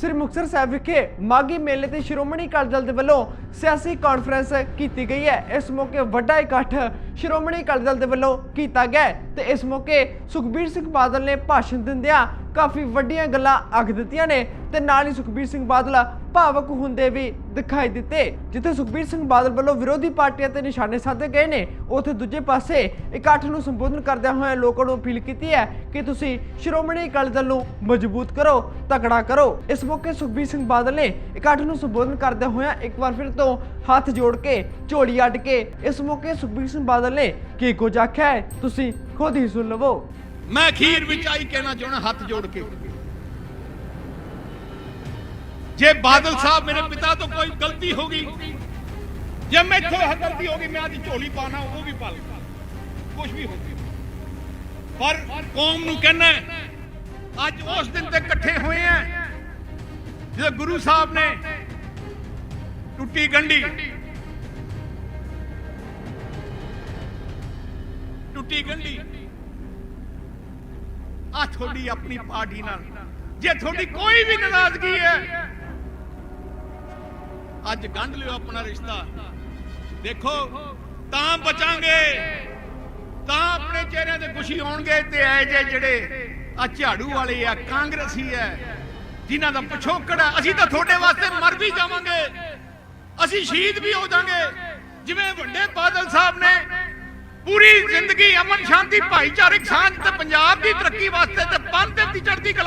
ਸ੍ਰੀ ਮੁਕਤਸਰ ਸਾਹਿਬ ਵਿਖੇ ਮਾਗੀ ਮੇਲੇ ਤੇ ਸ਼੍ਰੋਮਣੀ ਅਕਾਲੀ ਦਲ ਦੇ ਵੱਲੋਂ ਸਿਆਸੀ ਕਾਨਫਰੰਸ ਕੀਤੀ ਗਈ ਹੈ। ਇਸ ਮੌਕੇ ਵੱਡਾ ਇਕੱਠ ਸ਼੍ਰੋਮਣੀ ਅਕਾਲੀ ਦਲ ਦੇ ਵੱਲੋਂ ਕੀਤਾ ਗਿਆ ਹੈ ਤੇ ਇਸ ਮੌਕੇ ਸੁਖਬੀਰ ਸਿੰਘ ਬਾਦਲ ਨੇ ਭਾਸ਼ਣ ਦਿੰਦਿਆਂ ਕਾਫੀ ਵੱਡੀਆਂ ਗੱਲਾਂ ਆਖ ਦਿੱਤੀਆਂ ਨੇ ਤੇ ਨਾਲ ਹੀ ਸੁਖਬੀਰ ਸਿੰਘ ਬਾਦਲ ਭਾਵਕ ਹੁੰਦੇ ਵੀ ਦਿਖਾਈ ਦਿੱਤੇ। ਜਿੱਥੇ ਸੁਖਬੀਰ ਸਿੰਘ ਬਾਦਲ ਵੱਲੋਂ ਵਿਰੋਧੀ ਪਾਰਟੀਆਂ ਤੇ ਨਿਸ਼ਾਨੇ ਸਾਧੇ ਗਏ ਨੇ, ਉੱਥੇ ਦੂਜੇ ਪਾਸੇ ਇਕੱਠ ਨੂੰ ਸੰਬੋਧਨ ਕਰਦਿਆਂ ਹੋਇਆ ਲੋਕਾਂ ਨੂੰ ਅਪੀਲ ਕੀਤੀ ਹੈ ਕਿ ਤੁਸੀਂ ਸ਼੍ਰੋਮਣੀ ਅਕਾਲੀ ਦਲ ਨੂੰ ਮਜ਼ਬੂਤ ਕਰੋ, ਤਕੜਾ ਕਰੋ। ਇਸ ਮੌਕੇ ਸੁਖਬੀਰ ਸਿੰਘ ਬਾਦਲ ਨੇ ਇਕੱਠ ਨੂੰ ਸੰਬੋਧਨ ਕਰਦਿਆਂ ਹੋਇਆ ਇੱਕ ਵਾਰ ਫਿਰ ਤੋਂ ਹੱਥ ਜੋੜ ਕੇ ਝੋਲੀ ਅੱਡ ਕੇ ਇਸ ਮੌਕੇ ਸੁਖਬੀਰ ਸਿੰਘ ਬਾਦਲ ਨੇ ਕੀ ਕੁਝ ਆਖਿਆ ਹੈ, ਤੁਸੀਂ ਖੁਦ ਹੀ ਸੁਣ ਲਵੋ। ਮੈਂ ਅਖੀਰ ਵਿੱਚ ਆਈ ਕਹਿਣਾ ਚਾਹਣਾ ਹੱਥ ਜੋੜ ਕੇ। ਜੇ ਬਾਦਲ ਸਾਹਿਬ ਮੇਰੇ ਪਿਤਾ ਤੋਂ ਕੋਈ ਗਲਤੀ ਹੋ ਗਈ, ਜੇ ਮੈਥੋਂ ਗਲਤੀ ਹੋ ਗਈ, ਮੈਂ ਅੱਜ ਝੋਲੀ ਪਾਣਾ ਉਹ ਵੀ ਪਾ ਲਵਾਂ ਕੁਝ ਵੀ ਹੋ ਗਿਆ। ਪਰ ਕੌਮ ਨੂੰ ਕਹਿਣਾ ਅੱਜ ਉਸ ਦਿਨ ਤੇ ਇਕੱਠੇ ਹੋਏ ਆ, ਜਦੋਂ ਗੁਰੂ ਸਾਹਿਬ ਨੇ ਟੁੱਟੀ ਗੰਢੀ। ਟੁੱਟੀ ਗੰਢੀ। ਆ ਤੁਹਾਡੀ ਆਪਣੀ ਪਾਰਟੀ ਨਾਲ। ਜੇ ਤੁਹਾਡੀ ਕੋਈ ਵੀ ਨਾਰਾਜ਼ਗੀ ਹੈ, ਅੱਜ ਗੰਢ ਲਿਓ ਆਪਣਾ ਰਿਸ਼ਤਾ। ਦੇਖੋ, ਤਾਂ ਬਚਾਂਗੇ, ਤਾਂ ਆਪਣੇ ਚਿਹਰਿਆਂ ਤੇ ਖੁਸ਼ੀ ਆਉਣਗੇ ਤੇ ਐ ਜੇ ਜਿਹੜੇ ਆ ਝਾੜੂ ਵਾਲੇ ਆ, ਕਾਂਗਰਸੀ ਐ ਜਿਨ੍ਹਾਂ ਦਾ ਪਿਛੋਕੜ ਹੈ। ਅਸੀਂ ਤਾਂ ਤੁਹਾਡੇ ਵਾਸਤੇ ਮਰ ਵੀ ਜਾਵਾਂਗੇ। ਅਸੀਂ ਸ਼ਹੀਦ ਵੀ ਹੋ ਜਾਾਂਗੇ ਜਿਵੇਂ ਵੱਡੇ ਬਾਦਲ ਸਾਹਿਬ ਨੇ ਪੂਰੀ ਜ਼ਿੰਦਗੀ ਅਮਨ ਸ਼ਾਂਤੀ ਭਾਈਚਾਰਕ ਸਾਂਝ ਤੇ ਪੰਜਾਬ ਦੀ ਤਰੱਕੀ ਵਾਸਤੇ ਤੇ ਪੰਥ